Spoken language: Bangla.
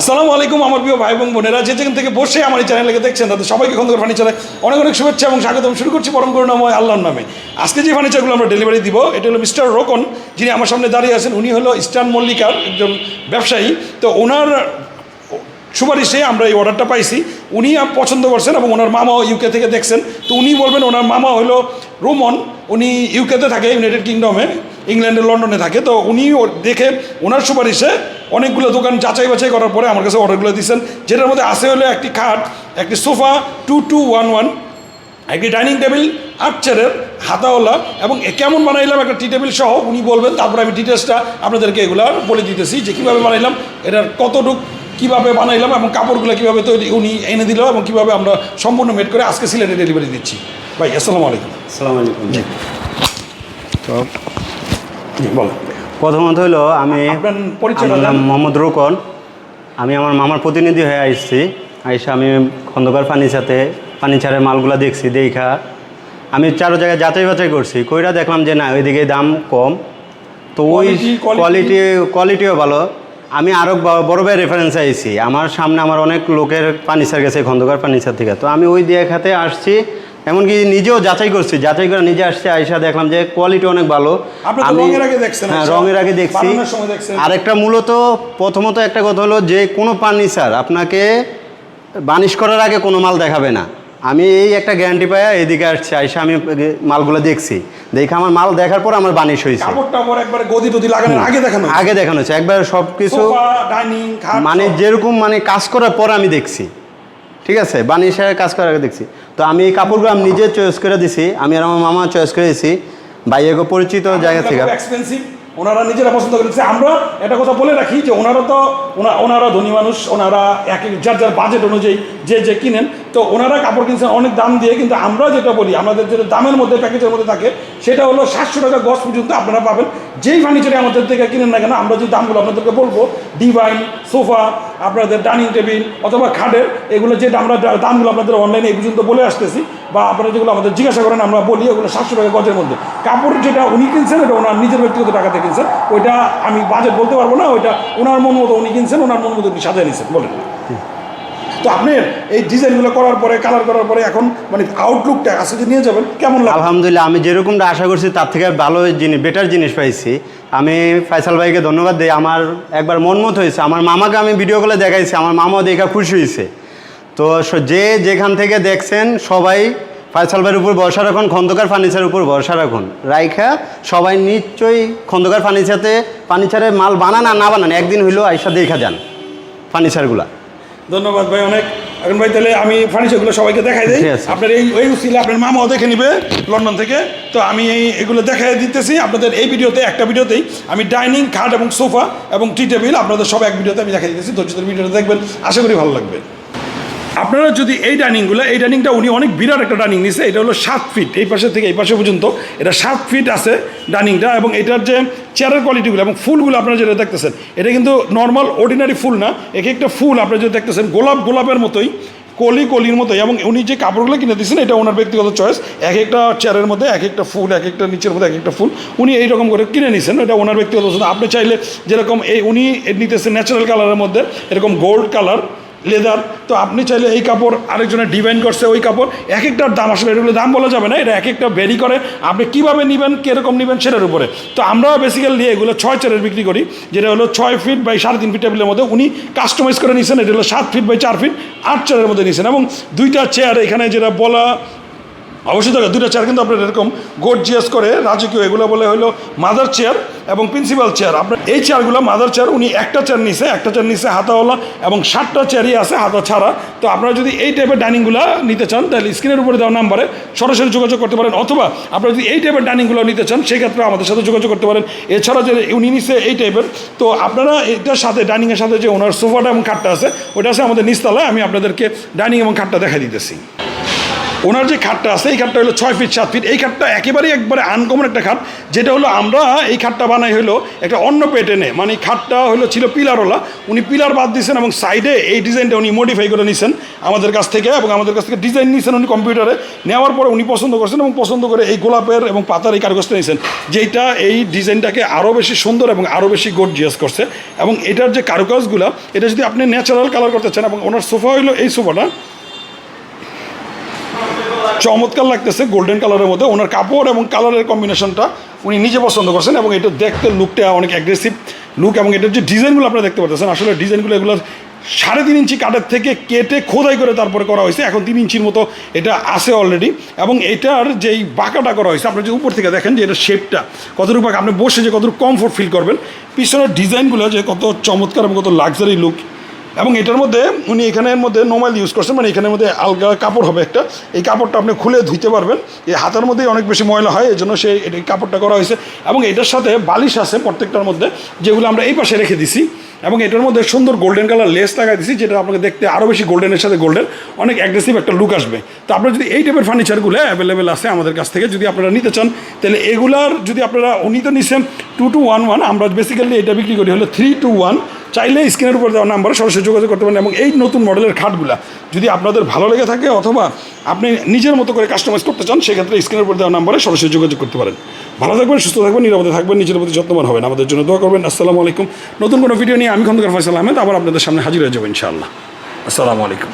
আসসালামু আলাইকুম, আমার প্রিয় ভাই এবং বোনেরা। যে যেখান থেকে বসে আমার এই চ্যানেলকে দেখছেন, তাদের সবাইকে খন্দকার ফার্নিচারে অনেক অনেক শুভেচ্ছা এবং স্বাগতম। শুরু করছি পরম করুণাময় আল্লাহর নামে। আজকে যে ফার্নিচারগুলো আমরা ডেলিভারি দিব, এটা হলো মিস্টার রোকন, যিনি আমার সামনে দাঁড়িয়ে আছেন। উনি হলো ইস্টার্ন মল্লিকার একজন ব্যবসায়ী। তো ওনার সুপারিশে আমরা এই অর্ডারটা পাইছি। উনি পছন্দ করছেন এবং ওনার মামাও ইউকে থেকে দেখছেন। তো উনি বলবেন ওনার মামা হলো রোমন। উনি ইউকেতে থাকে ইউনাইটেড কিংডমে ইংল্যান্ডে লন্ডনে থাকে তো উনি দেখে ওনার সুপারিশে অনেকগুলো দোকান যাচাই বাছাই করার পরে আমার কাছে অর্ডারগুলো দিচ্ছেন যেটার মধ্যে আছে হলো একটি খাট একটি sofa two two one one একটি ডাইনিং টেবিল আট চেয়ারের হাতাওয়ালা এবং এ কেমন বানাইলাম একটা টি টেবিল সহ উনি বলবেন তারপরে আমি ডিটেলসটা আপনাদেরকে এগুলো বলে দিতেছি যে কীভাবে বানাইলাম এটার কতটুক কীভাবে বানাইলাম এবং কাপড়গুলো কীভাবে তৈরি উনি এনে দিল এবং কীভাবে আমরা সম্পূর্ণ মেড করে আজকে সিলেটে ডেলিভারি দিচ্ছি। ভাই আসসালামু আলাইকুম। আসসালামু আলাইকুম। তো প্রথমত হলো আমি। মোহাম্মদ রোকন। আমি আমার মামার প্রতিনিধি হয়ে আসছি। আইসা আমি খন্দকার ফার্নিচারতে ফার্নিচারের মালগুলা দেখছি দেখা। আমি চারো জায়গায় যাচাই বাছাই করছি। কইরা দেখলাম যে না ওইদিকে দাম কম। তো ওই? কোয়ালিটি কোয়ালিটিও ভালো। আমি আরও বড় ভাই রেফারেন্স আইছি। আমার সামনে আমার অনেক লোকের ফার্নিচার গেছে খন্দকার ফার্নিচার থেকে। তো আমি ওই দেখাতে আসছি। এমনকি নিজেও যাচাই করছি যাচাই করে নিজে আসছি আইসা দেখলাম যে কোয়ালিটি অনেক ভালো। আমি রঙের আগে হ্যাঁ আচ্ছা। রঙের আগে দেখছি। দেখছেন। আরেকটা মূলত প্রথমত একটা কথা হলো যে কোনো ফার্নিচার আপনাকে বানিশ করার আগে কোনো মাল দেখাবে না। আমি এই একটা গ্যারান্টি পাই এদিকে আসছি আইসা আমি মালগুলো দেখছি। দেখে আমার মাল দেখার পর আমার বানিশ হয়েছে গদি টদি লাগানোর আগে দেখানো আগে দেখানো হচ্ছে একবার সব কিছু মানে যেরকম মানে কাজ করার পর আমি দেখছি। ঠিক আছে বানিশের কাজ করার আগে দেখছি। তো আমি এই কাপড়গুলো আমি নিজে চয়েস করে দিছি আমি আর আমার মামা চয়েস করে দিছি ভাইয়াকে পরিচিত জায়গা থেকে। এক্সপেন্সিভ ওনারা নিজেরা পছন্দ করেছে আমরা একটা কথা বলে রাখি যে ওনারা তো ওনা- ওনারা ধনী মানুষ ওনারা এক এক যার যার বাজেট অনুযায়ী যে যে কিনেন তো ওনারা কাপড় কিনছেন অনেক দাম দিয়ে, কিন্তু আমরা যেটা বলি, আমাদের যেটা দামের মধ্যে, প্যাকেজের মধ্যে থাকে, সেটা হলো সাতশো টাকা গজ পর্যন্ত আপনারা পাবেন। যেই ফার্নিচারে আমাদের থেকে কিনেন না কেন, আমরা যে দামগুলো আপনাদেরকে বলব ডিভাইন সোফা আপনাদের ডাইনিং টেবিল অথবা খাটের, এগুলো যে আমরা দামগুলো আপনাদের অনলাইনে এই পর্যন্ত বলে আসতেছি, বা আপনারা যেগুলো আমাদের জিজ্ঞাসা করেন, আমরা বলি ওগুলো সাতশো টাকা গজের মধ্যে। কাপড় যেটা উনি কিনছেন, এটা ওনার নিজের ব্যক্তিগত টাকাতে কিনছেন, ওইটা আমি বাজেট বলতে পারব না, ওইটা ওনার মন মতো উনি কিনছেন, ওনার মন মতো উনি সাজিয়ে নিয়েছেন বলেন। তো আপনি এই ডিজাইনগুলো করার পরে কালার করার পরে এখন মানে আউটলুকটা যে নিয়ে যাবেন, কেমন লাগে আলহামদুলিল্লাহ, আমি যেরকমটা আশা করছি, তার থেকে ভালো জিনিস বেটার জিনিস পাইছি। আমি ফাইসাল ভাইকে ধন্যবাদ দিই, আমার একবার মন মত হয়েছে। আমার মামাকে আমি ভিডিও কলে দেখাইছি, আমার মামাও দেখা খুশি হয়েছে। তো যে যেখান থেকে দেখছেন, সবাই ফাইসাল ভাইয়ের উপর ভরসা রাখুন, খন্দকার ফার্নিচারের উপর ভরসা রাখুন। রাইখা, সবাই নিশ্চয়ই খন্দকার ফার্নিচারতে ফার্নিচারের মাল বানান না বানান, একদিন হইলেও আইসা দেখা যান ফার্নিচারগুলা ধন্যবাদ ভাই অনেক। এখন ভাই তাহলে আমি ফার্নিচারগুলো সবাইকে দেখাই দিই। আপনার এই ওই উচিলে আপনার মামাও দেখে নিবে লন্ডন থেকে। তো আমি এই এগুলো দেখাই দিতেছি। আপনাদের এই ভিডিওতে একটা ভিডিওতেই আমি ডাইনিং খাট এবং সোফা এবং টি টেবিল আপনাদের সব এক ভিডিওতে আমি দেখাই দিতেছি। ধৈর্যদের ভিডিওটা দেখবেন। আশা করি ভালো লাগবে। আপনারা যদি এই ডাইনিংগুলো, এই ডাইনিংটা উনি অনেক বিরাট একটা ডাইনিং নিছে, এটা হলো সাত ফিট, এই পাশে থেকে এই পাশে পর্যন্ত। এটা সাত ফিট আছে ডাইনিংটা এবং এটার যে চেয়ারের কোয়ালিটিগুলো এবং ফুলগুলো আপনারা যেটা দেখতেছেন, এটা কিন্তু নর্মাল অর্ডিনারি ফুল না। এক একটা ফুল আপনারা যেটা দেখতেছেন, গোলাপ, গোলাপের মতোই, কলি, কলির মতোই এবং উনি যে কাপড়গুলো কিনে দিয়েছেন, এটা ওনার ব্যক্তিগত চয়েস এক একটা চেয়ারের মধ্যে এক একটা ফুল, এক একটা নিচের মধ্যে এক একটা ফুল উনি এইরকম করে কিনে নিয়েছেন এটা ওনার ব্যক্তিগত আপনি চাইলে যেরকম এই উনি নিতেছেন ন্যাচারাল কালারের মধ্যে, এরকম গোল্ড কালার লেদার, তো আপনি চাইলে এই কাপড় আরেকজনের ডিজাইন করছে ওই কাপড়। এক একটার দাম আসলে এগুলো দাম বলা যাবে না, এটা এক একটা ভেরি করে। আপনি কীভাবে নেবেন, কীরকম নেবেন সেটার উপরে। তো আমরা বেসিক্যালি এগুলো ছয় চেয়ারের বিক্রি করি, যেটা হলো ছয় ফিট বাই সাড়ে তিন ফিট টেবিলের মধ্যে উনি কাস্টমাইজ করে নিয়েছেন এটা হলো সাত ফিট বাই চার ফিট আট চেয়ারের মধ্যে নিয়েছেন এবং দুইটা চেয়ার এখানে যেটা বলা অবশ্যই দেখো দুইটা চেয়ার কিন্তু আপনার এরকম গোর্জিয়াস করে রাজকীয় এগুলো বলে হলো মাদার চেয়ার এবং প্রিন্সিপাল চেয়ার আপনার এই চেয়ারগুলো মাদার চেয়ার উনি একটা চেয়ার নিছে, একটা চেয়ার নিছে হাতাওয়ালা এবং সাতটা চেয়ারই আছে হাতা ছাড়া। তো আপনারা যদি এই টাইপের ডাইনিংগুলো নিতে চান, তাহলে স্ক্রিনের উপরে দেওয়া নাম্বারে সরাসরি যোগাযোগ করতে পারেন, অথবা আপনারা যদি এই টাইপের ডাইনিংগুলো নিতে চান, সেক্ষেত্রে আমাদের সাথে যোগাযোগ করতে পারেন। এছাড়া যে উনি নিছে এই টাইপের তো আপনারা এটার সাথে ডাইনিংয়ের সাথে যে ওনার সোফাটা এবং খাটটা আছে ওটা আছে আমাদের নিচতলায়, আমি আপনাদেরকে ডাইনিং এবং খাটটা দেখা দিতেছি। ওনার যে খাটটা আছে, এই খাটটা হলো ছয় ফিট সাত ফিট এই খাটটা একেবারেই একবারে আনকমন একটা খাট, যেটা হলো আমরা এই খাটটা বানাই হলো একটা অন্য প্যাটার্নে মানে এই খাটটা হলো ছিল পিলারওয়ালা, উনি পিলার বাদ দিয়েছেন এবং সাইডে এই ডিজাইনটা উনি মডিফাই করে নিয়েছেন আমাদের কাছ থেকে এবং আমাদের কাছ থেকে ডিজাইন নিয়েছেন উনি কম্পিউটারে নেওয়ার পরে উনি পছন্দ করছেন এবং পছন্দ করে এই গোলাপের এবং পাতার এই কাগজটা নিয়েছেন যেটা এই ডিজাইনটাকে আরও বেশি সুন্দর এবং আরও বেশি গোড গর্জিয়াস করছে এবং এটার যে কারুকাজগুলো, এটা যদি আপনি ন্যাচারাল কালার করতে চান এবং ওনার সোফা হলো এই সোফাটা চমৎকার লাগতেছে গোল্ডেন কালারের মধ্যে। ওনার কাপড় এবং কালারের কম্বিনেশনটা উনি নিজে পছন্দ করছেন এবং এটা দেখতে লুকটা অনেক অ্যাগ্রেসিভ লুক এবং এটার যে ডিজাইনগুলো আপনারা দেখতে পাচ্ছেন, আসলে ডিজাইনগুলো এগুলো সাড়ে তিন ইঞ্চি কাঠের থেকে কেটে খোদাই করে তারপরে করা হয়েছে। এখন তিন ইঞ্চির মতো এটা আছে অলরেডি এবং এটার যেই বাঁকাটা করা হয়েছে আপনি যে উপর থেকে দেখেন যে এটা শেপটা কতটুকু বাঁকা, আপনি বসে যে কতটুকু কমফোর্ট ফিল করবেন, পিছনের ডিজাইনগুলো যে কত চমৎকার এবং কত লাক্সারি লুক এবং এটার মধ্যে উনি এখানের মধ্যে নোমাইল ইউজ করছেন মানে এখানের মধ্যে আলগা কাপড় হবে একটা। এই কাপড়টা আপনি খুলে ধুইতে পারবেন। এই হাতের মধ্যেই অনেক বেশি ময়লা হয় এই জন্য সেই এই কাপড়টা করা হয়েছে। এবং এটার সাথে বালিশ আছে প্রত্যেকটার মধ্যে, যেগুলো আমরা এই পাশে রেখে দিছি। এবং এটার মধ্যে সুন্দর গোল্ডেন কালার লেস লাগাই দিছি, যেটা আপনাকে দেখতে আরও বেশি গোল্ডেনের সাথে গোল্ডেন অনেক অ্যাগ্রেসিভ একটা লুক আসবে। তো আপনারা যদি এই টাইপের ফার্নিচারগুলো অ্যাভেলেবেল আছে আমাদের কাছ থেকে, যদি আপনারা নিতে চান, তাহলে এগুলার যদি আপনারা, উনি তো নিচ্ছেন টু টু ওয়ান ওয়ান আমরা বেসিক্যালি এটা বিক্রি করি হলো থ্রি টু ওয়ান চাইলে স্ক্রিনের উপর দেওয়া নাম্বারে সরাসরি যোগাযোগ করতে পারেন এবং এই নতুন মডেলের খাটগুলো যদি আপনাদের ভালো লেগে থাকে অথবা আপনি নিজের মতো করে কাস্টমাইজ করতে চান, সেক্ষেত্রে স্ক্রিনের উপর দেওয়া নাম্বারে সরাসরি যোগাযোগ করতে পারেন। ভালো থাকবেন, সুস্থ থাকবেন, নিরাপদে থাকবেন, নিজের প্রতি যত্নবান হবেন। আমাদের জন্য দোয়া করবেন। আসসালামু আলাইকুম। নতুন কোনো ভিডিও নিয়ে আমি খন্দকার ফয়সাল আহমেদ, আবার আপনাদের সামনে হাজির হয়ে যাব ইনশাআল্লাহ। আসসালামু আলাইকুম।